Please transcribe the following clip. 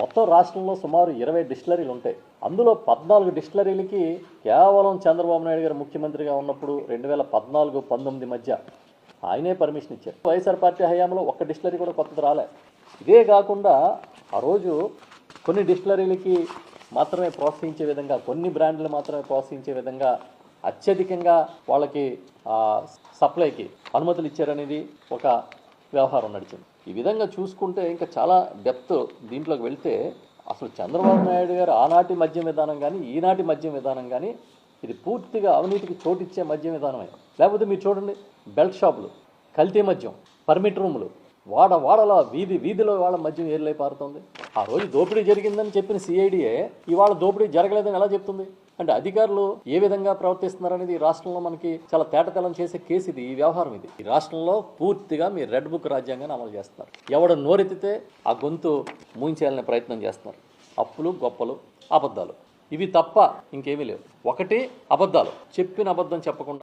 మొత్తం రాష్ట్రంలో సుమారు ఇరవై డిస్టిలరీలు ఉంటాయి. అందులో పద్నాలుగు డిస్టిలరీలకి కేవలం చంద్రబాబు నాయుడు గారు ముఖ్యమంత్రిగా ఉన్నప్పుడు రెండు వేల పద్నాలుగు పంతొమ్మిది మధ్య ఆయనే పర్మిషన్ ఇచ్చారు. వైఎస్ఆర్ పార్టీ హయాంలో ఒక్క డిస్టిలరీ కూడా కొత్తది రాలే. ఇదే కాకుండా ఆ రోజు కొన్ని డిస్టిలరీలకి మాత్రమే ప్రోత్సహించే విధంగా కొన్ని బ్రాండ్లు మాత్రమే ప్రోత్సహించే విధంగా అత్యధికంగా వాళ్ళకి సప్లైకి అనుమతులు ఇచ్చారనేది ఒక వ్యవహారం నడిచింది. ఈ విధంగా చూసుకుంటే ఇంకా చాలా డెప్త్ దీంట్లోకి వెళ్తే అసలు చంద్రబాబు నాయుడు గారు ఆనాటి మద్యం విధానం కానీ ఈనాటి మద్యం విధానం కానీ ఇది పూర్తిగా అవినీతికి చోటిచ్చే మద్యం విధానమే. లేకపోతే మీరు చూడండి బెల్ట్ షాపులు కల్తీ మద్యం పర్మిట్ రూములు వాడ వాడలో వీధి వీధిలో వాళ్ళ మద్యం ఏర్లై పారుతుంది. ఆ రోజు దోపిడీ జరిగిందని చెప్పిన సిఐడిఏ ఇవాళ దోపిడీ జరగలేదని ఎలా చెప్తుంది? అంటే అధికారులు ఏ విధంగా ప్రవర్తిస్తున్నారనేది ఈ రాష్ట్రంలో మనకి చాలా తేటతెలం చేసే కేసు ఇది ఈ వ్యవహారం ఇది. ఈ రాష్ట్రంలో పూర్తిగా మీ రెడ్ బుక్ రాజ్యాంగాన్ని అమలు చేస్తున్నారు. ఎవడు నోరెత్తితే ఆ గొంతు మూయించేయాలనే ప్రయత్నం చేస్తున్నారు. అప్పులు గొప్పలు అబద్ధాలు. ఇవి తప్ప ఇంకేమీ లేవు. ఒకటి అబద్ధాలు. చెప్పిన అబద్ధం చెప్పకుండా